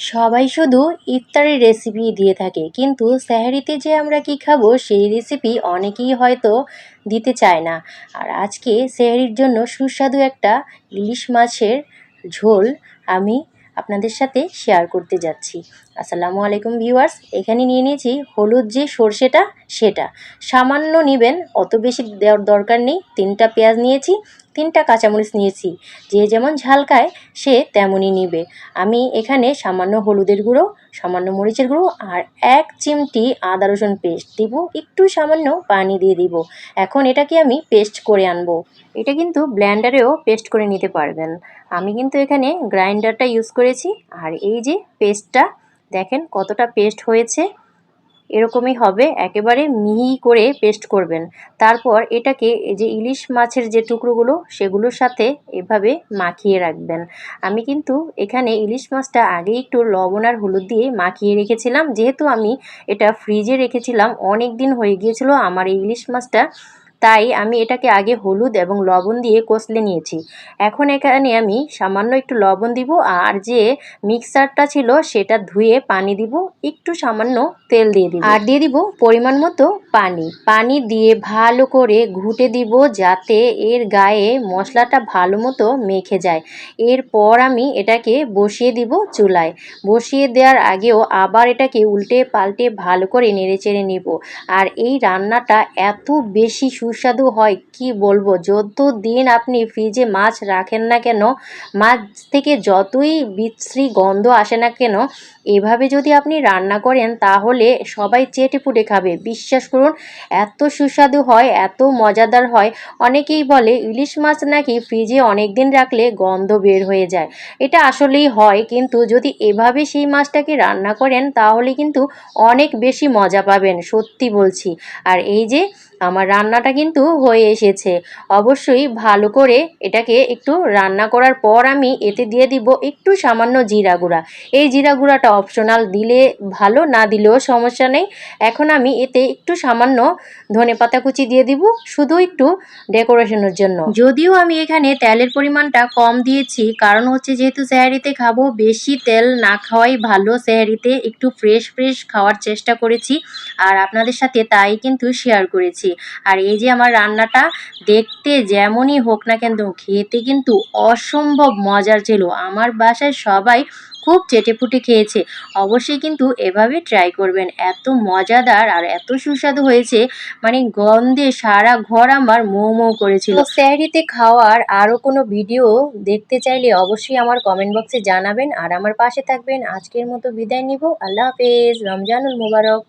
সবাই শুধু ইফতারের রেসিপি দিয়ে থাকে। কিন্তু স্যাহারিতে যে আমরা কি খাব, সেই রেসিপি অনেকেই হয়তো দিতে চায় না। আর আজকে স্যাহারির জন্য সুস্বাদু একটা ইলিশ মাছের ঝোল আমি আপনাদের সাথে শেয়ার করতে যাচ্ছি। আসসালামু আলাইকুম ভিউয়ার্স, এখানে নিয়ে নিয়েছি হলুদ যে সর্ষেটা, সেটা। সামান্য নেবেন, অত বেশি দেওয়ার দরকার নেই। তিনটা পেঁয়াজ নিয়েছি, তিনটা কাঁচামরিচ নিয়েছি। যে যেমন ঝাল খায়, সে তেমনই নিবে। আমি এখানে সামান্য হলুদের গুঁড়ো, সামান্য মরিচের গুঁড়ো আর এক চিমটি আদা রসুন পেস্ট দিব। একটু সামান্য পানি দিয়ে দিব। এখন এটাকে আমি পেস্ট করে আনব। এটা কিন্তু ব্ল্যান্ডারেও পেস্ট করে নিতে পারবেন। আমি কিন্তু এখানে গ্রাইন্ডারটা ইউজ করেছি। আর এই যে পেস্টটা দেখেন কতটা পেস্ট হয়েছে। এরকমই হবে, একেবারে মিহি করে পেস্ট করবেন। তারপর এটাকে যে ইলিশ মাছের যে টুকরোগুলো, সেগুলোর সাথে এভাবে মাখিয়ে রাখবেন। আমি কিন্তু এখানে ইলিশ মাছটা আগে একটু লবণ আর হলুদ দিয়ে মাখিয়ে রেখেছিলাম। যেহেতু আমি এটা ফ্রিজে রেখেছিলাম অনেক দিন হয়ে গিয়েছিল আমার এই ইলিশ মাছটা তাই আমি এটাকে আগে হলুদ এবং লবণ দিয়ে কষলে নিয়েছি। এখন এখানে আমি সামান্য একটু লবণ দিব আর যে মিক্সারটা ছিল সেটা ধুয়ে পানি দিব, একটু সামান্য তেল দিয়ে দিব। আর দিয়ে দিব পরিমাণ মতো পানি। পানি দিয়ে ভালো করে ঘুটে দিব যাতে এর গায়ে মশলাটা ভালো মতো মেখে যায়। এরপর আমি এটাকে বসিয়ে দিব চুলায়। বসিয়ে দেওয়ার আগেও আবার এটাকে উল্টে পাল্টে ভালো করে নেড়ে চেড়ে নিব। আর এই রান্নাটা এত বেশি সু সুস্বাদু হয়, কি বলব? যত দিন আপনি ফ্রিজে মাছ রাখেন না কেন, মাছ থেকে যতই বিশ্রী গন্ধ আসে না কেন, এভাবে যদি আপনি রান্না করেন, তাহলে সবাই চেটে পুটে খাবে। বিশ্বাস করুন, এত সুস্বাদু হয়, এত মজাদার হয়। অনেকেই বলে, ইলিশ মাছ নাকি ফ্রিজে অনেক দিন রাখলে গন্ধ বের হয়ে যায়। এটা আসলেই হয়, কিন্তু যদি এভাবে সেই মাছটাকে রান্না করেন, তাহলে কিন্তু অনেক বেশি মজা পাবেন, সত্যি বলছি। আর এই যে, আমার রান্নাটা কিন্তু হয়ে এসেছে। অবশ্যই ভালো করে এটাকে একটু রান্না করার পর আমি এতে দিয়ে দিব একটু সামান্য জিরা গুঁড়া। এই জিরা গুঁড়াটা অপশনাল দিলে ভালো, না দিলেও সমস্যা নেই। এখন আমি এতে একটু সামান্য ধনে পাতা কুচি দিয়ে দিব, শুধু একটু ডেকোরেশনের জন্য। যদিও আমি এখানে তেলের পরিমাণটা কম দিয়েছি, কারণ হচ্ছে যেহেতু স্যাহারিতে খাব, বেশি তেল না খাওয়াই ভালো। স্যাহারিতে একটু ফ্রেশ ফ্রেশ খাওয়ার চেষ্টা করেছি, আর আপনাদের সাথে তাই কিন্তু শেয়ার করেছি। আর এই যে আমার রান্নাটা দেখতে যেমনই হোক না কেন, খেতে কিন্তু অসম্ভব মজার ছিল। আমার বাসায় সবাই খুব চেটেপুটে খেয়েছে। অবশ্যই কিন্তু এভাবে ট্রাই করবেন। এত মজাদার আর এত সুস্বাদু হয়েছে মানে গন্ধে সারা ঘর আমার মৌ মৌ করেছিল। স্যারিতে খাওয়ার আরও কোনো ভিডিও দেখতে চাইলে অবশ্যই আমার কমেন্ট বক্সে জানাবেন। আর আমার পাশে থাকবেন। আজকের মতো বিদায় নিব। আল্লাহ হাফেজ। রমজানুল মুবারক।